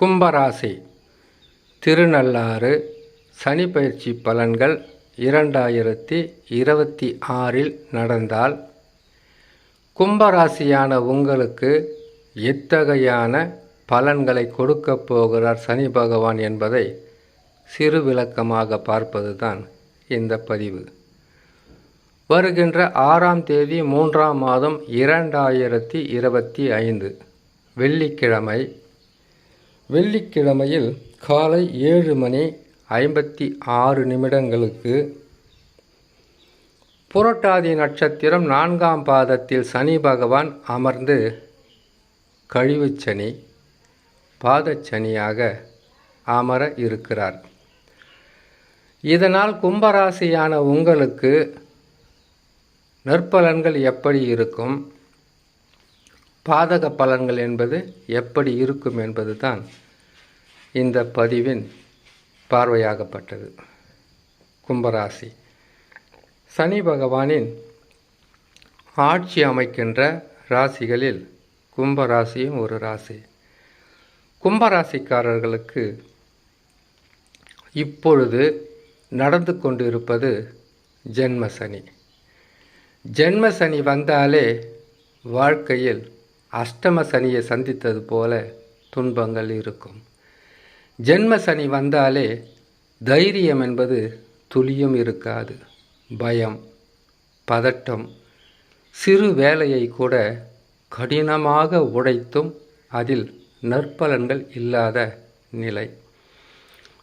கும்பராசி திருநள்ளாறு சனி பயிற்சி பலன்கள் இரண்டாயிரத்தி இருபத்தி ஆறில் நடந்தால் கும்பராசியான உங்களுக்கு எத்தகையான பலன்களை கொடுக்கப் போகிறார் சனி பகவான் என்பதை சிறு விளக்கமாக பார்ப்பதுதான் இந்த பதிவு. வருகின்ற ஆறாம் தேதி மூன்றாம் மாதம் இரண்டாயிரத்தி இருபத்தி ஐந்து வெள்ளிக்கிழமை வெள்ளிக்கிழமையில் காலை ஏழு மணி ஐம்பத்தி ஆறு நிமிடங்களுக்கு புரட்டாதி நட்சத்திரம் நான்காம் பாதத்தில் சனி பகவான் அமர்ந்து கழிவுச் சனி பாதச்சனியாக அமர இருக்கிறார். இதனால் கும்பராசியான உங்களுக்கு நற்பலன்கள் எப்படி இருக்கும்? பாதக பலன்கள் என்பது எப்படி இருக்கும் என்பது தான் இந்த பதிவின் பார்வையாகப்பட்டது. கும்பராசி. சனி பகவானின் ஆட்சி அமைக்கின்ற ராசிகளில் கும்பராசியும் ஒரு ராசி. கும்பராசிக்காரர்களுக்கு இப்பொழுது நடந்து கொண்டிருப்பது ஜென்ம சனி. ஜென்ம சனி வந்தாலே வாழ்க்கையில் அஷ்டம சனியை சந்தித்தது போல துன்பங்கள் இருக்கும். ஜென்ம சனி வந்தாலே தைரியம் என்பது துளியும் இருக்காது. பயம் பதட்டம் சிறு வேலையை கூட கடினமாக உடைத்தும் அதில் நற்பலன்கள் இல்லாத நிலை.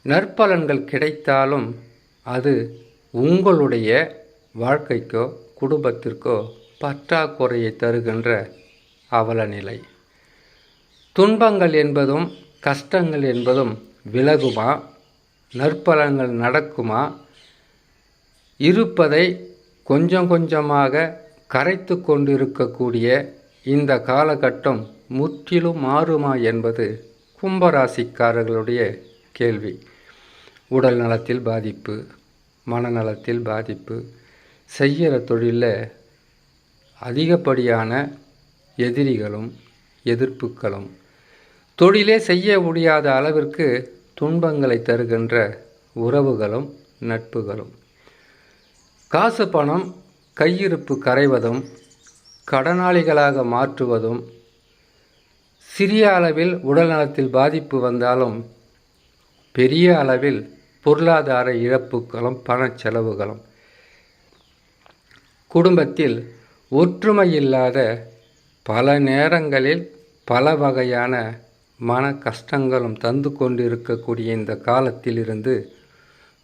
நற்பலன்கள் கிடைத்தாலும் அது உங்களுடைய வாழ்க்கைக்கோ குடும்பத்திற்கோ பற்றாக்குறையை தருகின்ற அவல நிலை. துன்பங்கள் என்பதும் கஷ்டங்கள் என்பதும் விலகுமா? நற்பலங்கள் நடக்குமா? இருப்பதை கொஞ்சம் கொஞ்சமாக கரைத்து கொண்டிருக்கக்கூடிய இந்த காலகட்டம் முற்றிலும் மாறுமா என்பது கும்பராசிக்காரர்களுடைய கேள்வி. உடல் நலத்தில் பாதிப்பு மனநலத்தில் பாதிப்பு செய்கிற தொழிலில் அதிகப்படியான எதிரிகளும் எதிர்ப்புகளும். தொழிலே செய்ய முடியாத அளவிற்கு துன்பங்களை தருகின்ற உறவுகளும் நட்புகளும். காசு பணம் கையிருப்பு கரைவதும் கடனாளிகளாக மாற்றுவதும் சிறிய அளவில் உடல் நலத்தில் பாதிப்பு வந்தாலும் பெரிய அளவில் பொருளாதார இழப்புகளும் பண செலவுகளும். குடும்பத்தில் ஒற்றுமை இல்லாத பல நேரங்களில் பல வகையான மன கஷ்டங்களும் தந்து கொண்டிருக்கக்கூடிய இந்த காலத்திலிருந்து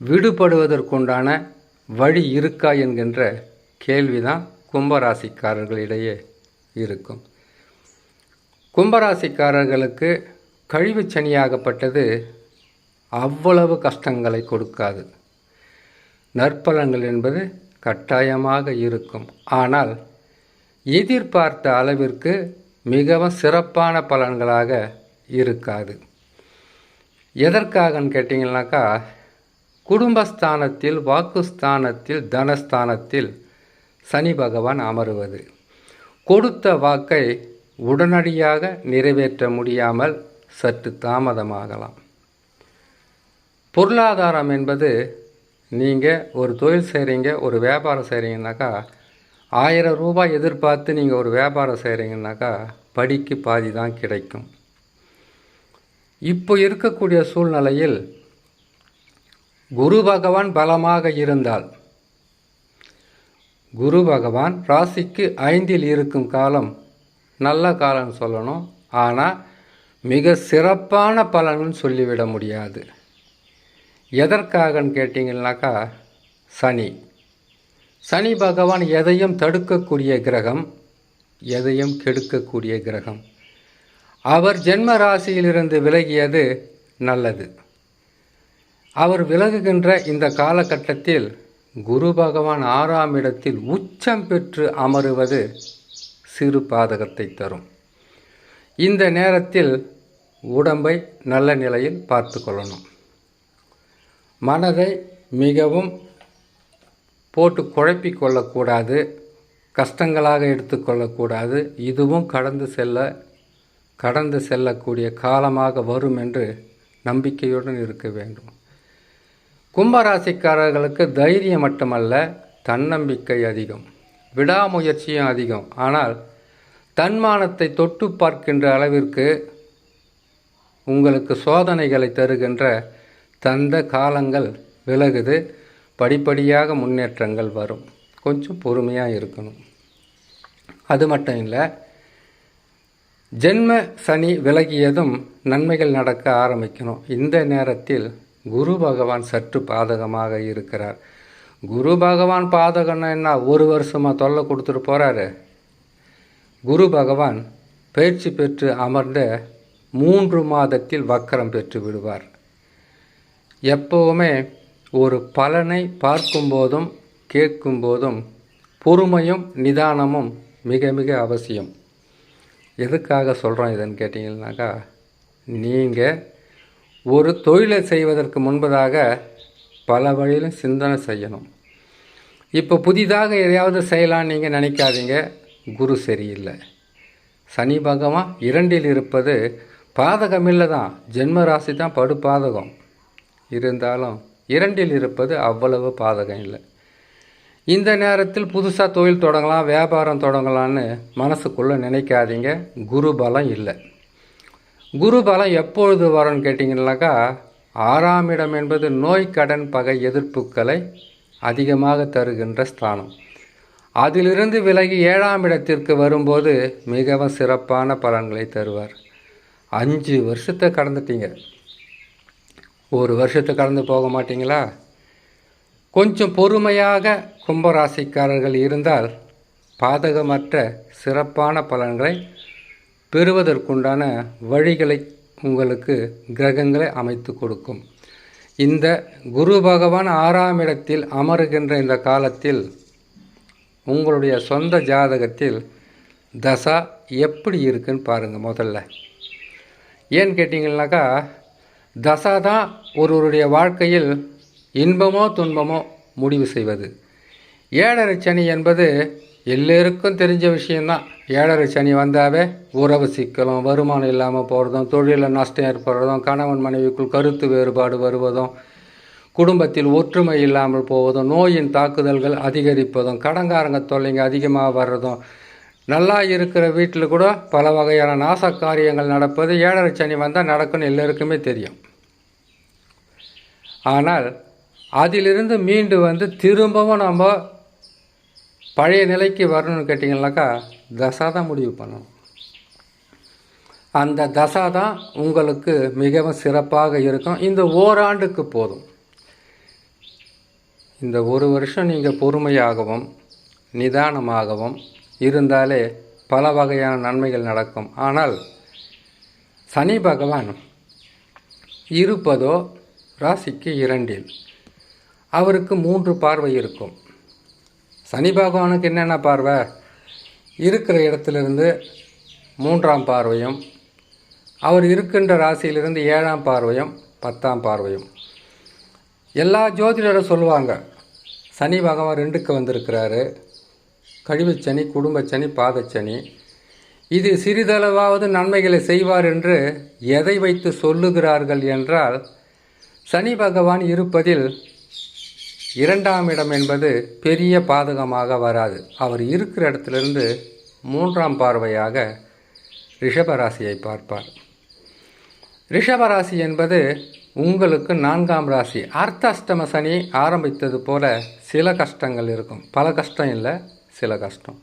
விடுபடுவதற்குண்டான வழி இருக்கா என்கின்ற கேள்விதான் கும்பராசிக்காரர்களிடையே இருக்கும். கும்பராசிக்காரர்களுக்கு கழிவுச் சனியாகப்பட்டது அவ்வளவு கஷ்டங்களை கொடுக்காது. நற்பலன்கள் என்பது கட்டாயமாக இருக்கும். ஆனால் எதிர்பார்த்த அளவிற்கு மிகவும் சிறப்பான பலன்களாக இருக்காது. எதற்காகன்னு கேட்டிங்கனாக்கா குடும்பஸ்தானத்தில் வாக்குஸ்தானத்தில் தனஸ்தானத்தில் சனி பகவான் அமருவது. கொடுத்த வாக்கை உடனடியாக நிறைவேற்ற முடியாமல் சற்று தாமதமாகலாம். பொருளாதாரம் என்பது நீங்கள் ஒரு தொழில் செய்கிறீங்க ஒரு வியாபாரம் செய்கிறீங்கனாக்கா ஆயிரம் ரூபாய் எதிர்பார்த்து நீங்கள் ஒரு வியாபாரம் செய்கிறீங்கனாக்கா படிக்கு பாதி தான் கிடைக்கும். இப்போ இருக்கக்கூடிய சூழ்நிலையில் குரு பகவான் பலமாக இருந்தால் குரு பகவான் ராசிக்கு ஐந்தில் இருக்கும் காலம் நல்ல காலம்னு சொல்லணும். ஆனால் மிக சிறப்பான பலன்னு சொல்லிவிட முடியாது. எதற்காகன்னு கேட்டிங்கனாக்கா சனி. சனி பகவான் எதையும் தடுக்கக்கூடிய கிரகம் எதையும் கெடுக்கக்கூடிய கிரகம். அவர் ஜென்ம ராசியிலிருந்து விலகியது நல்லது. அவர் விலகுகின்ற இந்த காலகட்டத்தில் குரு பகவான் ஆறாம் இடத்தில் உச்சம் பெற்று அமருவது சிறு பாதகத்தை தரும். இந்த நேரத்தில் உடம்பை நல்ல நிலையில் பார்த்து கொள்ளணும். மனதை மிகவும் போட்டு குழப்பிக் கொள்ளக்கூடாது கஷ்டங்களாக எடுத்துக்கொள்ளக்கூடாது இதுவும் கடந்து செல்ல கடந்து செல்லக்கூடிய காலமாக வரும் என்று நம்பிக்கையுடன் இருக்க வேண்டும். கும்பராசிக்காரர்களுக்கு தைரியம் மட்டுமல்ல தன்னம்பிக்கை அதிகம் விடாமுயற்சியும் அதிகம். ஆனால் தன்மானத்தை தொட்டு பார்க்கின்ற அளவிற்கு உங்களுக்கு சோதனைகளை தருகின்ற தந்த காலங்கள் விலகுது படிப்படியாக முன்னேற்றங்கள் வரும். கொஞ்சம் பொறுமையாக இருக்கணும். அது மட்டும் இல்லை ஜென்ம சனி விலகியதும் நன்மைகள் நடக்க ஆரம்பிக்கணும். இந்த நேரத்தில் குரு பகவான் சற்று பாதகமாக இருக்கிறார். குரு பகவான் பாதகம்னா என்ன? ஒரு வருஷமாக தொல்லை கொடுத்துட்டு போகிறாரு குரு பகவான் பயிற்சி பெற்று அமர்ந்த மூன்று மாதத்தில் வக்கரம் பெற்று விடுவார். எப்போவுமே ஒரு பலனை பார்க்கும்போதும் கேட்கும்போதும் பொறுமையும் நிதானமும் மிக மிக அவசியம். எதுக்காக சொல்கிறோம் இதுன்னு கேட்டிங்கன்னாக்கா நீங்கள் ஒரு தொழிலை செய்வதற்கு முன்பதாக பல வழியிலும் சிந்தனை செய்யணும். இப்போ புதிதாக எதையாவது செய்யலாம்னு நீங்கள் நினைக்காதீங்க. குரு சரியில்லை. சனி பகவான் இரண்டில் இருப்பது பாதகமில்லை தான் ஜென்ம ராசி தான் படு பாதகம் இருந்தாலும் இரண்டில் இருப்பது அவ்வளவு பாதகம் இல்லை. இந்த நேரத்தில் புதுசாக தொழில் தொடங்கலாம் வியாபாரம் தொடங்கலான்னு மனசுக்குள்ளே நினைக்காதீங்க. குரு பலம் இல்லை. குரு பலம் எப்பொழுது வரும்னு கேட்டிங்கனாக்கா ஆறாம் இடம் என்பது நோய் கடன் பகை எதிர்ப்புகளை அதிகமாக தருகின்ற ஸ்தானம். அதிலிருந்து விலகி ஏழாம் இடத்திற்கு வரும்போது மிகவும் சிறப்பான பலன்களை தருவார். அஞ்சு வருஷத்தை கடந்துட்டீங்க. ஒரு வருஷத்தை கடந்து போக மாட்டிங்களா? கொஞ்சம் பொறுமையாக கும்பராசிக்காரர்கள் இருந்தால் பாதகமற்ற சிறப்பான பலன்களை பெறுவதற்குண்டான வழிகளை உங்களுக்கு கிரகங்களை அமைத்து கொடுக்கும். இந்த குரு பகவான் ஆறாம் இடத்தில் அமருகின்ற இந்த காலத்தில் உங்களுடைய சொந்த ஜாதகத்தில் தசா எப்படி இருக்குன்னு பாருங்கள் முதல்ல. ஏன்னு கேட்டிங்கன்னாக்கா தசா தான் ஒருவருடைய வாழ்க்கையில் இன்பமோ துன்பமோ முடிவு செய்வது. ஏழரை சனி என்பது எல்லோருக்கும் தெரிஞ்ச விஷயந்தான் ஏழரை சனி வந்தாவே உறவு சிக்கலும் வருமானம் இல்லாமல் போகிறதும் தொழிலில் நஷ்டம் ஏற்படுறதும் கணவன் மனைவிக்குள் கருத்து வேறுபாடு வருவதும் குடும்பத்தில் ஒற்றுமை இல்லாமல் போவதும் நோயின் தாக்குதல்கள் அதிகரிப்பதும் கடங்காரங்க தொல்லைங்க அதிகமாக வர்றதும் நல்லா இருக்கிற வீட்டில் கூட பல வகையான நாச காரியங்கள் நடப்பது ஏழரை சனி வந்தால் நடக்கும்னு எல்லோருக்குமே தெரியும். ஆனால் அதிலிருந்து மீண்டு வந்து திரும்பவும் நம்ம பழைய நிலைக்கு வரணும்னு கேட்டிங்கனாக்கா தசா தான் முடிவு பண்ணணும். அந்த தசா தான் உங்களுக்கு மிகவும் சிறப்பாக இருக்கும். இந்த ஓராண்டுக்கு போதும். இந்த ஒரு வருஷம் நீங்கள் பொறுமையாகவும் நிதானமாகவும் இருந்தாலே பல வகையான நன்மைகள் நடக்கும். ஆனால் சனி பகவான் இருப்பதோ ராசிக்கு இரண்டில். அவருக்கு மூன்று பார்வை இருக்கும். சனி பகவானுக்கு என்னென்ன பார்வை? இருக்கிற இடத்துலேருந்து மூன்றாம் பார்வையும் அவர் இருக்கின்ற ராசியிலிருந்து ஏழாம் பார்வையும் பத்தாம் பார்வையும். எல்லா ஜோதிடரும் சொல்லுவாங்க சனி பகவான் ரெண்டுக்கு வந்திருக்கிறாரு. கழிவுச்சனி குடும்பச்சனி பாதச்சனி இது சிறிதளவாவது நன்மைகளை செய்வார் என்று எதை வைத்து சொல்லுகிறார்கள் என்றால் சனி பகவான் இருப்பதில் இரண்டாம் இடம் என்பது பெரிய பாதகமாக வராது. அவர் இருக்கிற இடத்துலேருந்து மூன்றாம் பார்வையாக ரிஷபராசியை பார்ப்பார். ரிஷபராசி என்பது உங்களுக்கு நான்காம் ராசி. அர்த்தாஷ்டம சனி ஆரம்பித்தது போல சில கஷ்டங்கள் இருக்கும். பல கஷ்டம் இல்லை சில கஷ்டம்.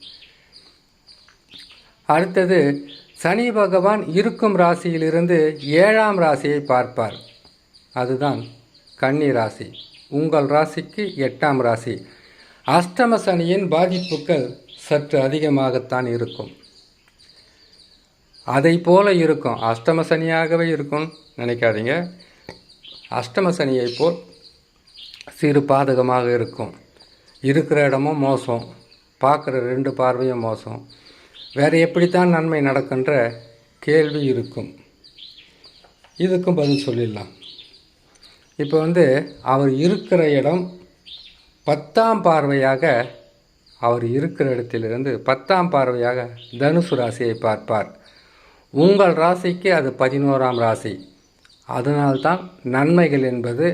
அடுத்தது சனி பகவான் இருக்கும் ராசியிலிருந்து ஏழாம் ராசியை பார்ப்பார். அதுதான் கன்னி ராசி. உங்கள் ராசிக்கு எட்டாம் ராசி. அஷ்டம சனியின் பாதிப்புகள் சற்று அதிகமாகத்தான் இருக்கும். அதை போல இருக்கும். அஷ்டம சனியாகவே இருக்கும். நினைக்காதீங்க. அஷ்டம சனியை போல் சிறு பாதகமாக இருக்கும். இருக்கிற இடமும் மோசம். பார்க்குற ரெண்டு பார்வையும் மோசம். வேறு எப்படித்தான் நன்மை நடக்கின்ற கேள்வி இருக்கும். இதுக்கும் பதில் சொல்லிடலாம். இப்போ வந்து அவர் இருக்கிற இடம் பத்தாம் பார்வையாக அவர் இருக்கிற இடத்திலிருந்து பத்தாம் பார்வையாக தனுசு ராசியை பார்ப்பார். உங்கள் ராசிக்கு அது பதினோராம் ராசி. அதனால்தான் நன்மைகள் என்பது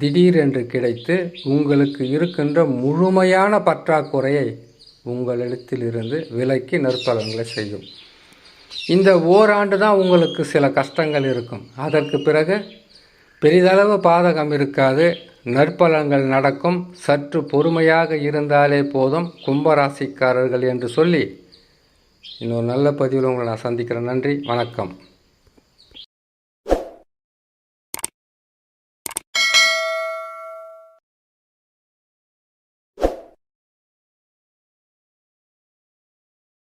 திடீரென்று கிடைத்து உங்களுக்கு இருக்கின்ற முழுமையான பற்றாக்குறையை உங்களிடத்திலிருந்து விலக்கி நற்பலன்களை செய்யும். இந்த ஓராண்டு தான் உங்களுக்கு சில கஷ்டங்கள் இருக்கும். அதற்கு பிறகு பெரிதளவு பாதகம் இருக்காது. நற்பலன்கள் நடக்கும். சற்று பொறுமையாக இருந்தாலே போதும். கும்பராசிக்காரர்கள் என்று சொல்லி இன்னொரு நல்ல பதிவில் உங்களை நான் சந்திக்கிறேன். நன்றி. வணக்கம்.